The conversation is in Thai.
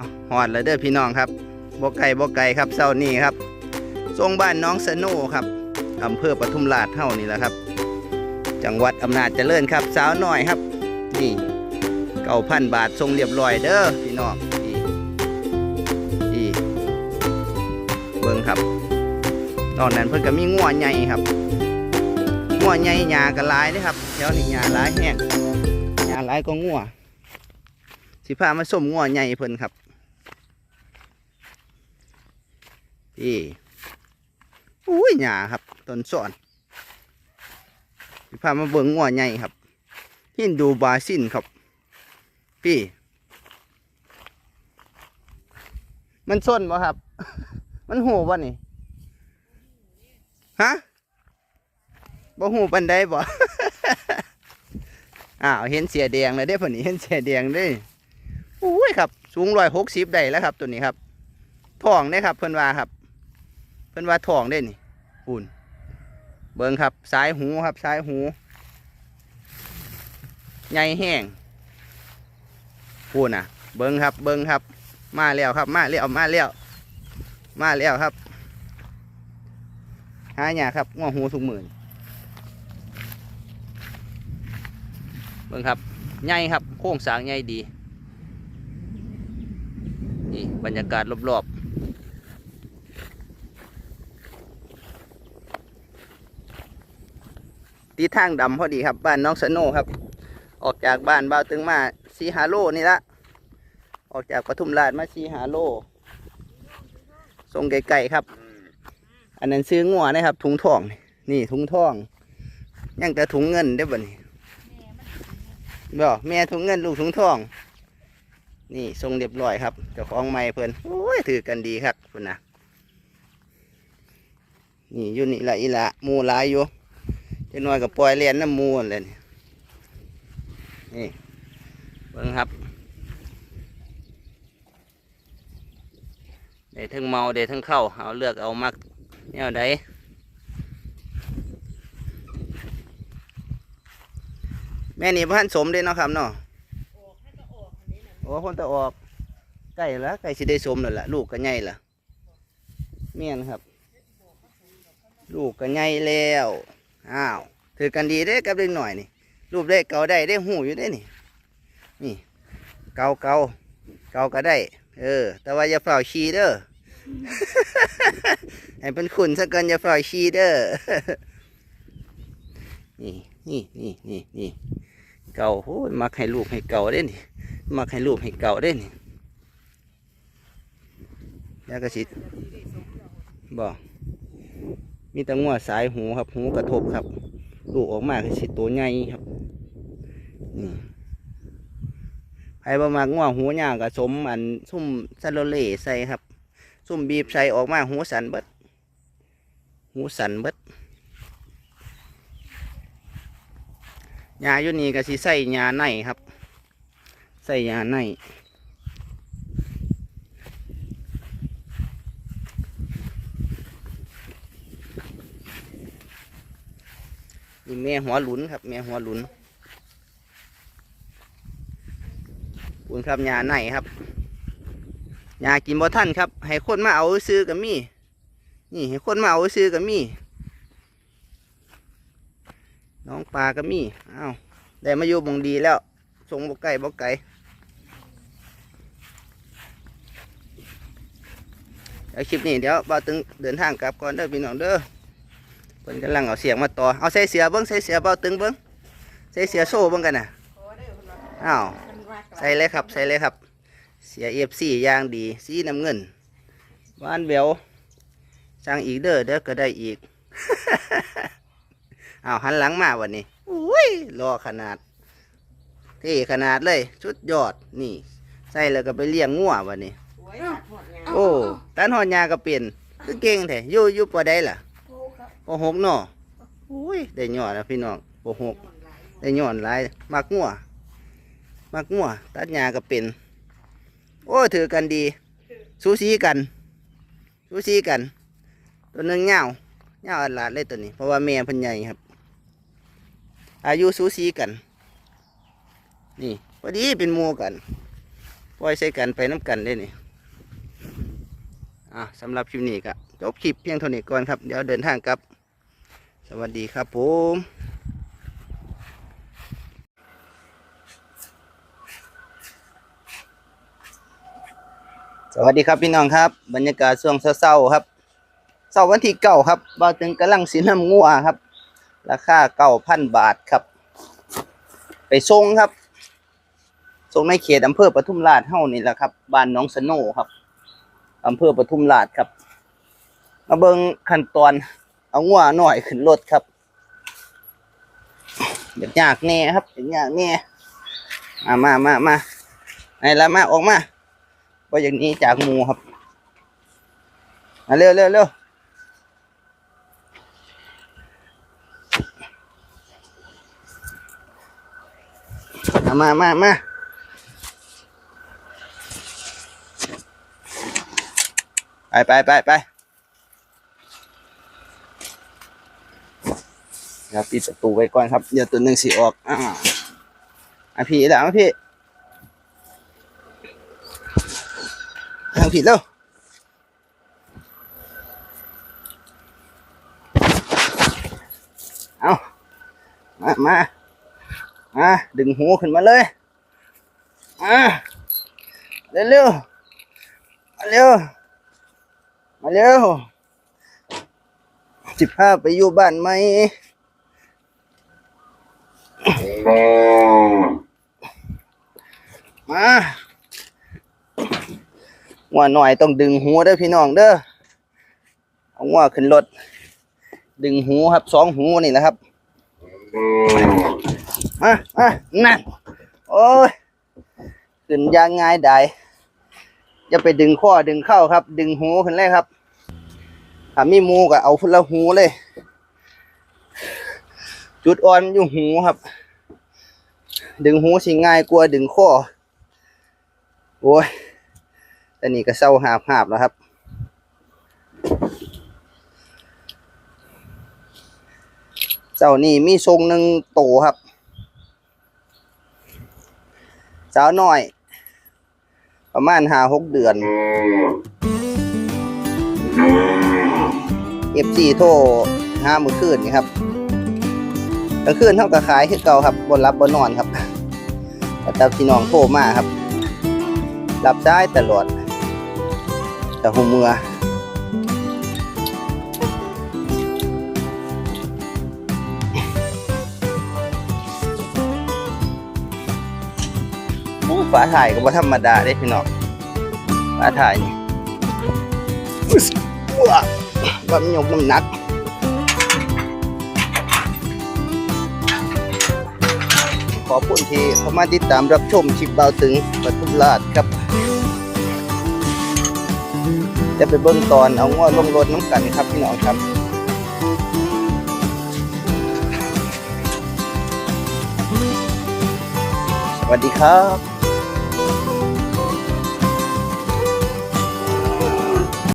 อ้าวหอดแล้วเด้อพี่น้องครับบ่ไก่บ่ไก่ครับเศร้านี่ครับทรงบ้านน้องสนุครับอำเภอปทุมราชเท่านี่แหละครับ จังหวัดอำนาจเจริญครับ สาวหน้อยครับ นี่เก้าพันบาททรงเรียบร้อยเด้อพี่น้องนี่นี่เบิ่งครับ ตอนนั้นเพิ่นก็มีงัวใหญ่ครับงัวใหญ่หญ้าก็หลายเด้ครับแถวนี้หญ้าหลายแห้งหญ้าหลายก็งัวสิพามาส้มงัวใหญ่เพิ่นครับ พี่อุ้ยหญ้าครับต้นสอนพามาเบิ่งงัวใหญ่ครับฮินดูบาซินครับ พี่ มันส้นบ่ครับ มันหูบ่นี่ฮะบ่หูปันไดบ่อ้าวเห็นเสียแดงเลยเด้ผนนี้เห็นเสียแดงเด้อุ้ยครับ สูงร้อยหกสิบได้แล้วครับ ตัวนี้ครับทองได้ครับเพิ่นว่าครับ เพิ่นว่าทองได้นี่ปุ่นเบิ่งครับสายหูครับสายหูใหญ่แห้งพูนอะ เบิ่งครับ เบิ่งครับ มาแล้วครับ มาแล้วมาแล้วมาแล้วครับหาหยาครับง้อหูทุกหมื่นเบิ่งครับใหญ่ครับ โค้งสางใหญ่ดีนี่บรรยากาศรอบ ตีทางดำพอดีครับ บ้านน้องสโนครับ ออกจากบ้านบ้าวตึงมาซีฮาโลนี่ละออกจากปทุมราชมาซีฮาโลทรงไกลๆครับ อันนั้นซื้องัวนะครับ ถุงทอง นี่ถุงทองยังแต่ถุงเงินได้บ่นี่บ่แม่ถุงเงินลูกถุงทอง นี่ทรงเรียบร้อยครับเจ้าของไม้เพิ่นโอ้ยถือกันดีครับคุณนะนี่อยู่นี่ละอีละมูลายอยู่ จะน้อยกับปล่อยเลียนน้ำมูนเลยนี่นี่เบิ่งครับได้ทั้งเมาได้ทั้งเข้าเอาเลือกเอามักแนวใดแม่นี่พันสมเด้เนาะครับเนาะโอ้คนตะออกใกล้แล้วใกล้สิได้สมแล้วล่ะลูกก็ใหญ่ละเมียนครับ ลูกก็ใหญ่แล้ว อ้าวถือกันดีเด้กับเล็กหน่อยนี่รูปได้เกาได้ได้หูอยู่ได้นี่ นี่ เกาเกาเกาก็ได้ เออ แต่ว่าอย่าเฝ้าชีเด้อให้เป็นขุนซะเกินอย่าฝ่ายชีเด้อนี่นี่นี่นี่นี่เก่าโอ้ยมักให้ลูกให้เก่าได้นี่มักให้ลูกให้เก่าได้นี่แล้วก็สิบอก มีแต่งัวสายหูครับ หูกระทบครับ ลูกออกมาคือสิตัวใหญ่ครับนี่ใครบ่มากงัวหูยาวกับสมอันซุ่มซาโลเล่ใส่ครับ ซุ่มบีบใส่ออกมาหูสันเบิด หูสันเบิดยาอยู่นี่ก็สิใส่ยาในครับ ใส่ยาใน นี่แม่หัวหลุนครับแม่หัวหลุนคุนครับยาในครับยากินบ่ท่านครับ ให้คนมาเอาซื้อกับมี่นี่ให้คนมาเอาซื้อกับมี่น้องปลากับมี่อ้าวได้มาอยู่บงดีแล้วส่งบกไก่บกไก่เดี๋ยวคลิปนี้เดี๋ยวบ่าวตึงเดินทางกลับก่อนเด้อพี่น้องเด้อ พิ่นกำลังเอาเสียงมาต่อเอาใส่เสือเบิ้งใส่เสือบ่าตึงเบิ้งใส่เสือโซ่เบิ้งกันน่ะอ้าวใส่เลยครับใส่เลยครับ เสียเอฟซียางดีสีน้ำเงินหวานแหววสั่งอีกเด้อเด้อก็ได้อีกเอาวหันหลังมาวันนี้อุ้ยรอขนาดเท่ขนาดเลยชุดยอดนี่ ใส่แล้วก็ไปเลี้ยงงัววันนี้โอ้ตันหอดยาก็เป็นคือเก่งแท้ยู่ยู่ปอได้ล่ะ ปอหกเนาะอุ้ยได้ยอดแล้วพี่น้องปอหกได้ยอดหลายมักงัวมักงัวตัดยาก็เป็น โอ้ถือกันดี สูสีกัน สูสีกัน ตัวหนึงเงาเงาอัดลาดเลยตัวนี้ เพราะว่าแม่พันใหญ่ครับ อายุสูสีกัน นี่พอดีเป็นมูกันปล่อยใส่กันไปน้ำกันได้นี่อะสำหรับคลิปนี้ก็จบคลิปเพียงเท่านี้ก่อนครับ เดี๋ยวเดินทางกลับ สวัสดีครับผมสวัสดีครับพี่น้องครับ บรรยากาศช่วงเศร้าๆครับเสาร์วันที่เก้าครับบ่าวตึงกำลังสีน้ำงัวครับ ราคาเก้าพันบาทครับ ไปส่งครับส่งในเขตอำเภอปทุมราชเฮานี่แหละครับบ้านน้องสโนครับอำเภอปทุมราชครับ มาเบิงขั้นตอน เอางัวหน่อยขึ้นรถครับอยากยากแน่ครับอยากยากแน่มามามามาไหนละมาออกมาว่าอย่างนี้จากหมูครับมาเร็วเร็วเร็วมามามามาไปไปไปไป เดี๋ยวปิดประตูไว้ก่อนครับเดี๋ยวตัวหนึ่งสีออกอ่าอะพี่แล้วพี่ทางผิดแล้วเอามามามาดึงหูขึ้นมาเลยมาเร็วเร็วมาเร็วมาเร็วสิบห้าไปอยู่บ้านไหม มางัวหน่อยต้องดึงหูเด้อพี่น้องเด้อเอางัวขึ้นรถดึงหูครับสองหูนี่แหละครับมามานั่นโอ้ยขึ้นอยางง่ายได้อย่าไปดึงข้อดึงเข้าครับ ดึงหูขึ้นเลยครับถ้ามีหมูก็เอาพุ่นละหูเลย จุดอ่อนอยู่หูครับ ดึงหูสิง่ายกว่าดึงข้อโอ้ยแต่นี่ก็เศร้าหาบหาบแล้วครับ เจ้านี่มีทรงหนึ่งโตครับสาวน้อย ประมาณห้าหกเดือนเอฟซีโทรห้ามือคืนนี่ครับกลางคืนเท่ากับขายคือเก่าครับบนรับบนนอนครับ แต่พี่น้องโทรมาครับ รับได้ตลอด แต่หัวเมือโอ้ฝาถ่ายก็บ่ธรรมดาเด้พี่น้องฝาถ่ายนี่อุ๊ยว้าว่ามันยกน้ำหนัก ขอบคุณที่เข้ามาติดตามรับชมชิปเบาถึงปทุมราชครับ จะไปเบิ้งตอนเอาง้อลงรถน้ำกันครับพี่น้องครับสวัสดีครับ